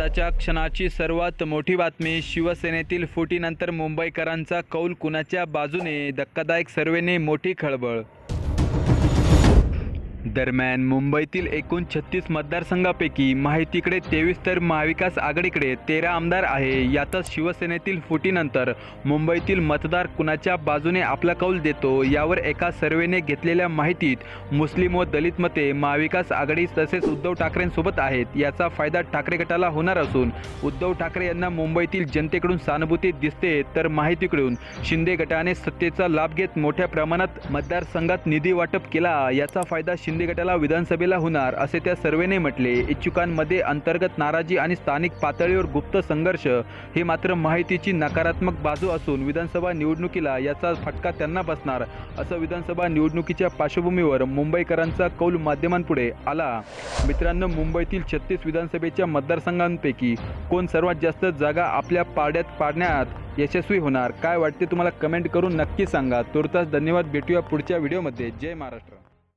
आताच्या क्षणाची सर्वात मोठी बातमी शिवसेनेतील फुटीनंतर मुंबईकरांचा कौल कुणाच्या बाजूने? धक्कादायक सर्वेने मोठी खळबळ दरम्यान मुंबईतील एकूण छत्तीस मतदारसंघापैकी माहितीकडे तेवीस तर महाविकास आघाडीकडे तेरा आमदार आहे. यातच शिवसेनेतील फुटीनंतर मुंबईतील मतदार कुणाच्या बाजूने आपला कौल देतो यावर एका सर्वेने घेतलेल्या माहितीत मुस्लिम व दलित मते महाविकास आघाडी तसेच उद्धव ठाकरेंसोबत आहेत. याचा फायदा ठाकरे गटाला होणार असून उद्धव ठाकरे यांना मुंबईतील जनतेकडून सहानुभूती दिसते तर माहितीकडून शिंदे गटाने सत्तेचा लाभ घेत मोठ्या प्रमाणात मतदारसंघात निधी वाटप केला. याचा फायदा शिंदे गटाला विधानसभेला होणार असे त्या सर्वेने म्हटले. इच्छुकांमध्ये अंतर्गत नाराजी आणि स्थानिक पातळीवर गुप्त संघर्ष हे मात्र माहितीची नकारात्मक बाजू असून विधानसभा निवडणुकीला याचा फटका त्यांना बसणार असं विधानसभा निवडणुकीच्या पार्श्वभूमीवर मुंबईकरांचा कौल माध्यमांपुढे आला. मित्रांनो मुंबईतील छत्तीस विधानसभेच्या मतदारसंघांपैकी कोण सर्वात जास्त जागा आपल्या पाड्यात पाडण्यात यशस्वी होणार? काय वाटते तुम्हाला कमेंट करून नक्की सांगा. तुर्तास धन्यवाद. भेटूया पुढच्या व्हिडिओमध्ये. जय महाराष्ट्र.